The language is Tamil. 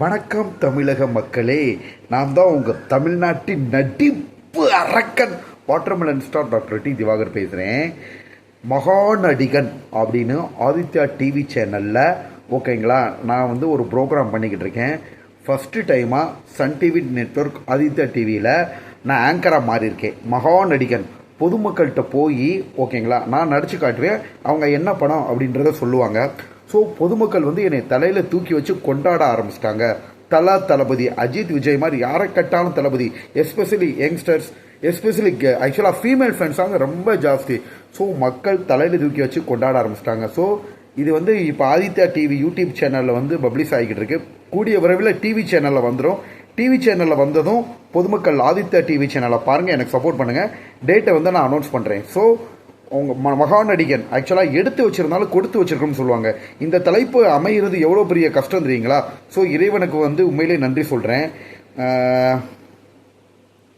வணக்கம் தமிழக மக்களே நான் தான் உங்கள் தமிழ்நாட்டின் நடிப்பு அரக்கன் watermelon star doctor D Diwakar பேசுகிறேன் மகாநடிகன் அப்படின்னு ஆதித்யா டிவி சேனலில் ஓகேங்களா நான் வந்து ஒரு ப்ரோக்ராம் பண்ணிக்கிட்டு இருக்கேன். ஃபஸ்ட்டு டைமாக சன் டிவி நெட்வொர்க் ஆதித்யா டிவியில் நான் ஆங்கராக மாறியிருக்கேன். மகாநடிகன் பொதுமக்கள்கிட்ட போய் ஓகேங்களா நான் நடித்து காட்டுவேன் அவங்க என்ன படம் அப்படின்றத சொல்லுவாங்க. ஸோ பொதுமக்கள் வந்து என்னை தலையில் தூக்கி வச்சு கொண்டாட ஆரம்பிச்சிட்டாங்க. தலா தளபதி அஜித் விஜய் மாதிரி யாரை கட்டாலும் தளபதி எஸ்பெஷலி யங்ஸ்டர்ஸ் எஸ்பெஷலி ஆக்சுவலாக ஃபீமேல் ஃபேன்ஸாங்க ரொம்ப ஜாஸ்தி. ஸோ மக்கள் தலையில் தூக்கி வச்சு கொண்டாட ஆரம்பிச்சிட்டாங்க. ஸோ இது வந்து இப்போ ஆதித்யா டிவி யூடியூப் சேனலில் வந்து பப்ளிஷ் ஆகிக்கிட்டு இருக்கு. கூடிய விரைவில் டிவி சேனலில் வந்துடும் டிவி சேனலில் வந்ததும் பொதுமக்கள் ஆதித்யா டிவி சேனலை பாருங்கள் எனக்கு சப்போர்ட் பண்ணுங்கள் டேட்டை வந்து நான் அனௌன்ஸ் பண்ணுறேன் ஸோ அவங்க ம மகாநடிகன் ஆக்சுவலாக எடுத்து வச்சிருந்தாலும் கொடுத்து வச்சிருக்கணும்னு சொல்லுவாங்க. இந்த தலைப்பு அமைகிறது எவ்வளோ பெரிய கஷ்டம் தெரியுங்களா? ஸோ இறைவனுக்கு வந்து உண்மையிலே நன்றி சொல்கிறேன்